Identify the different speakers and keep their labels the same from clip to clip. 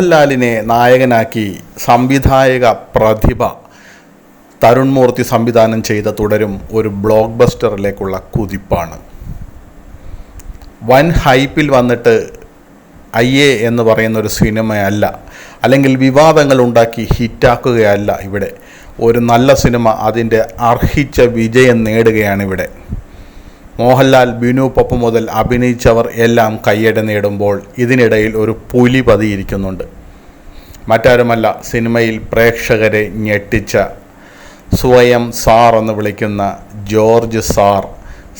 Speaker 1: മോഹൻലാലിനെ നായകനാക്കി സംവിധായക പ്രതിഭ തരുൺ മൂർത്തി സംവിധാനം ചെയ്ത തുടരും ഒരു ബ്ലോക്ക് ബസ്റ്ററിലേക്കുള്ള കുതിപ്പാണ്. വൻ ഹൈപ്പിൽ വന്നിട്ട് അയ്യേ എന്ന് പറയുന്ന ഒരു സിനിമയല്ല അല്ലെങ്കിൽ വിവാദങ്ങൾ ഉണ്ടാക്കി ഹിറ്റാക്കുകയല്ല ഇവിടെ. ഒരു നല്ല സിനിമ അതിന്റെ അർഹിച്ച വിജയം നേടുകയാണ് ഇവിടെ. മോഹൻലാൽ ബിനു പപ്പു മുതൽ അഭിനയിച്ചവർ എല്ലാം കയ്യടി നേടുമ്പോൾ ഇതിനിടയിൽ ഒരു പുലി പതിയിരിക്കുന്നുണ്ട്. മറ്റാരുമല്ല സിനിമയിൽ പ്രേക്ഷകരെ ഞെട്ടിച്ച സ്വയം സാർ എന്ന് വിളിക്കുന്ന George sir.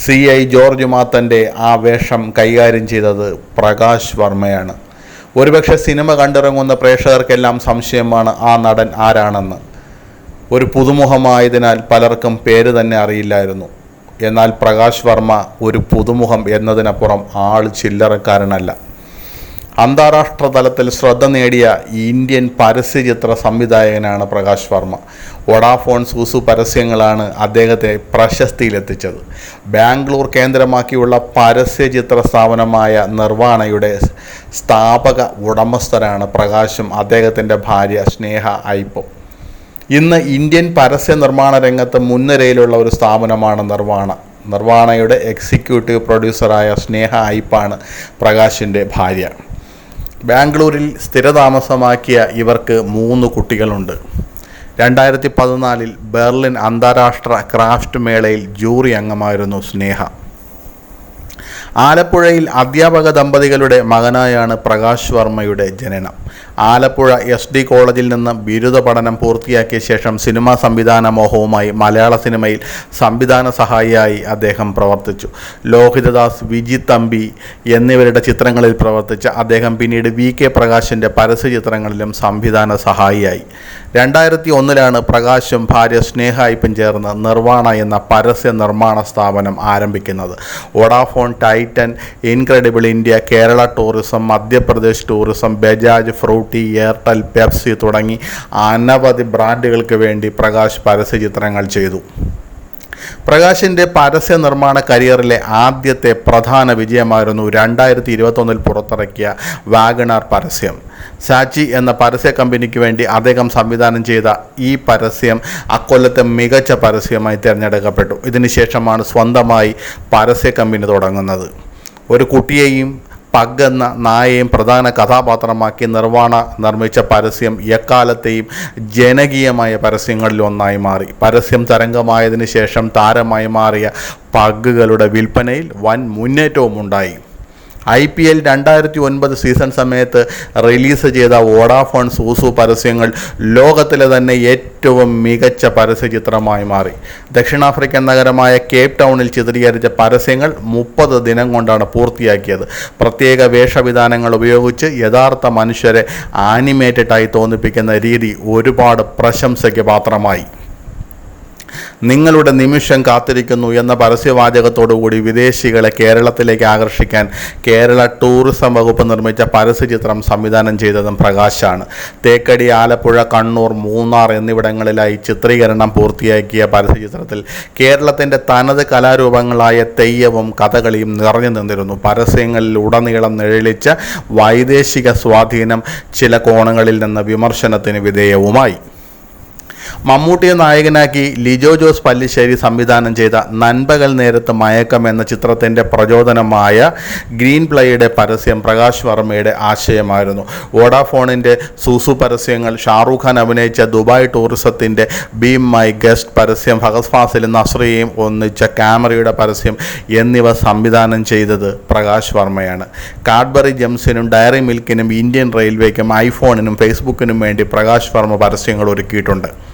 Speaker 1: C. I. George മാത്തന്റെ ആ വേഷം കൈകാര്യം ചെയ്തത് പ്രകാശ് വർമ്മയാണ്. ഒരുപക്ഷെ സിനിമ കണ്ടിറങ്ങുന്ന പ്രേക്ഷകർക്കെല്ലാം സംശയമാണ് ആ നടൻ ആരാണെന്ന്. ഒരു പുതുമുഖമായതിനാൽ പലർക്കും പേര് തന്നെ അറിയില്ലായിരുന്നു. എന്നാൽ പ്രകാശ് വർമ്മ ഒരു പുതുമുഖം എന്നതിനപ്പുറം ആൾ ചില്ലറക്കാരനല്ല. അന്താരാഷ്ട്ര തലത്തിൽ ശ്രദ്ധ നേടിയ ഇന്ത്യൻ പരസ്യചിത്ര സംവിധായകനാണ് പ്രകാശ് വർമ്മ. വൊഡാഫോൺ സൂസു പരസ്യങ്ങളാണ് അദ്ദേഹത്തെ പ്രശസ്തിയിലെത്തിച്ചത്. ബാംഗ്ലൂർ കേന്ദ്രമാക്കിയുള്ള പരസ്യചിത്ര സ്ഥാപനമായ നിർവാണയുടെ സ്ഥാപക ഉടമസ്ഥരാണ് പ്രകാശും അദ്ദേഹത്തിന്റെ ഭാര്യ സ്നേഹ ഐപ്പും ഇന്ന് ഇന്ത്യൻ പരസ്യ നിർമ്മാണ രംഗത്ത് മുൻനിരയിലുള്ള ഒരു സ്ഥാപനമാണ് നിർവാണ. നിർവാണയുടെ എക്സിക്യൂട്ടീവ് പ്രൊഡ്യൂസറായ സ്നേഹ ഐപ്പാണ് പ്രകാശിന്റെ ഭാര്യ. ബാംഗ്ലൂരിൽ സ്ഥിരതാമസമാക്കിയ ഇവർക്ക് മൂന്ന് കുട്ടികളുണ്ട്. രണ്ടായിരത്തി പതിനാലിൽ ബെർലിൻ അന്താരാഷ്ട്ര ക്രാഫ്റ്റ് മേളയിൽ ജൂറി അംഗമായിരുന്നു സ്നേഹ. ആലപ്പുഴയിൽ അധ്യാപക ദമ്പതികളുടെ മകനായാണ് പ്രകാശ് വർമ്മയുടെ ജനനം. ആലപ്പുഴ എസ് ഡി കോളേജിൽ നിന്ന് ബിരുദ പഠനം പൂർത്തിയാക്കിയ ശേഷം സിനിമാ സംവിധാന മോഹവുമായി മലയാള സിനിമയിൽ സംവിധാന സഹായിയായി അദ്ദേഹം പ്രവർത്തിച്ചു. ലോഹിതദാസ് വിജി തമ്പി എന്നിവരുടെ ചിത്രങ്ങളിൽ പ്രവർത്തിച്ച അദ്ദേഹം പിന്നീട് വി കെ പ്രകാശിന്റെ പരസ്യ ചിത്രങ്ങളിലും സംവിധാന സഹായിയായി. രണ്ടായിരത്തി ഒന്നിലാണ് പ്രകാശും ഭാര്യ സ്നേഹായിപ്പും ചേർന്ന് നിർവാണ എന്ന പരസ്യ നിർമ്മാണ സ്ഥാപനം ആരംഭിക്കുന്നത്. Vodafone Titan incredible India Kerala tourism Madhya Pradesh tourism Bajaj Frooti Airtel Pepsi തുടങ്ങി അനവധി ബ്രാൻഡുകൾക്ക് വേണ്ടി പ്രകാശ് പരസ്യ ചിത്രങ്ങൾ ചെയ്തു. പ്രകാശിന്റെ പരസ്യ നിർമ്മാണ കരിയറിലെ ആദ്യത്തെ പ്രധാന വിജയമായിരുന്നു രണ്ടായിരത്തി ഇരുപത്തൊന്നിൽ പുറത്തിറക്കിയ വാഗണാർ പരസ്യം. സാച്ചി എന്ന പരസ്യ കമ്പനിക്ക് വേണ്ടി അദ്ദേഹം സംവിധാനം ചെയ്ത ഈ പരസ്യം അക്കൊല്ലത്തെ മികച്ച പരസ്യമായി തിരഞ്ഞെടുക്കപ്പെട്ടു. ഇതിനുശേഷമാണ് സ്വന്തമായി പരസ്യ കമ്പനി തുടങ്ങുന്നത്. ഒരു കുട്ടിയെയും പഗ് എന്ന നായയും പ്രധാന കഥാപാത്രമാക്കി നിർവാണ നിർമ്മിച്ച പരസ്യം എക്കാലത്തെയും ജനകീയമായ പരസ്യങ്ങളിൽ ഒന്നായി മാറി. പരസ്യം തരംഗമായതിനു ശേഷം താരമായി മാറിയ പഗ്ഗുകളുടെ വിൽപ്പനയിൽ വൻ മുന്നേറ്റവും ഉണ്ടായി ഐ പി എൽ രണ്ടായിരത്തി ഒൻപത് സീസൺ സമയത്ത് റിലീസ് ചെയ്ത വോഡാഫോൺ സൂസു പരസ്യങ്ങൾ ലോകത്തിലെ തന്നെ ഏറ്റവും മികച്ച പരസ്യ ചിത്രമായി മാറി. ദക്ഷിണാഫ്രിക്കൻ നഗരമായ കേപ്പ് ടൗണിൽ ചിത്രീകരിച്ച പരസ്യങ്ങൾ മുപ്പത് ദിനം കൊണ്ടാണ് പൂർത്തിയാക്കിയത്. പ്രത്യേക വേഷവിധാനങ്ങൾ ഉപയോഗിച്ച് യഥാർത്ഥ മനുഷ്യരെ ആനിമേറ്റഡായി തോന്നിപ്പിക്കുന്ന രീതി ഒരുപാട് പ്രശംസയ്ക്ക് പാത്രമായി. നിങ്ങളുടെ നിമിഷം കാത്തിരിക്കുന്നു എന്ന പരസ്യവാചകത്തോടുകൂടി വിദേശികളെ കേരളത്തിലേക്ക് ആകർഷിക്കാൻ കേരള ടൂറിസം വകുപ്പ് നിർമ്മിച്ച പരസ്യചിത്രം സംവിധാനം ചെയ്തതും പ്രകാശാണ്. തേക്കടി ആലപ്പുഴ കണ്ണൂർ മൂന്നാർ എന്നിവിടങ്ങളിലായി ചിത്രീകരണം പൂർത്തിയാക്കിയ പരസ്യചിത്രത്തിൽ കേരളത്തിന്റെ തനത് കലാരൂപങ്ങളായ തെയ്യവും കഥകളിയും നിറഞ്ഞു നിന്നിരുന്നു. പരസ്യങ്ങളിൽ ഉടനീളം നിഴലിച്ച വൈദേശിക സ്വാധീനം ചില കോണങ്ങളിൽ നിന്ന് വിമർശനത്തിന് വിധേയവുമായി. മമ്മൂട്ടിയെ നായകനാക്കി ലിജോ ജോസ് പല്ലിശ്ശേരി സംവിധാനം ചെയ്ത നൻപകൽ നേരത്ത് മയക്കം എന്ന ചിത്രത്തിന്റെ പ്രചോദനമായ ഗ്രീൻ പ്ലേയുടെ പരസ്യം പ്രകാശ് വർമ്മയുടെ ആശയമായിരുന്നു. വോഡാഫോണിന്റെ സൂസു പരസ്യങ്ങൾ ഷാറൂഖ് ഖാൻ അഭിനയിച്ച ദുബായ് ടൂറിസത്തിന്റെ ബീം മൈ ഗസ്റ്റ് പരസ്യം ഫഹസ് ഫാസിലും നസ്രിയയും ഒന്നിച്ച ക്യാമറയുടെ പരസ്യം എന്നിവ സംവിധാനം ചെയ്തത് പ്രകാശ് വർമ്മയാണ്. കാഡ്ബറി ജംസിനും ഡയറി മിൽക്കിനും ഇന്ത്യൻ റെയിൽവേക്കും ഐഫോണിനും ഫേസ്ബുക്കിനും വേണ്ടി പ്രകാശ് വർമ്മ പരസ്യങ്ങൾ ഒരുക്കിയിട്ടുണ്ട്.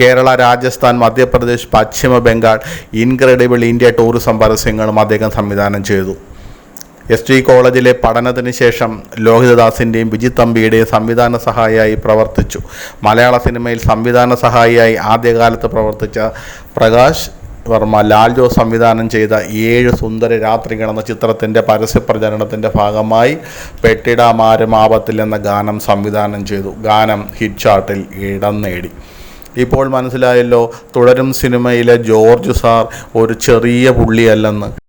Speaker 1: കേരള രാജസ്ഥാൻ മധ്യപ്രദേശ് പശ്ചിമ ബംഗാൾ ഇൻക്രെഡിബിൾ ഇന്ത്യ ടൂറിസം പരസ്യങ്ങളും അദ്ദേഹം സംവിധാനം ചെയ്തു. എസ് ടി കോളേജിലെ പഠനത്തിന് ശേഷം ലോഹിതദാസിന്റെയും വിജിത് തമ്പിയുടെയും സംവിധാന സഹായിയായി പ്രവർത്തിച്ചു. മലയാള സിനിമയിൽ സംവിധാന സഹായിയായി ആദ്യകാലത്ത് പ്രവർത്തിച്ച പ്രകാശ് വർമ്മ ലാൽ ജോസ് സംവിധാനം ചെയ്ത ഏഴ് സുന്ദര രാത്രികൾ എന്ന ചിത്രത്തിന്റെ പരസ്യ പ്രചരണത്തിന്റെ ഭാഗമായി പെട്ടിടാമാരും ആപത്തിൽ എന്ന ഗാനം സംവിധാനം ചെയ്തു. ഗാനം ഹിറ്റ് ചാർട്ടിൽ ഇടം നേടി. ഇപ്പോൾ മനസ്സിലായല്ലോ തുടരും സിനിമയിലെ ജോർജ് സാർ ഒരു ചെറിയ പുള്ളിയല്ലെന്ന്.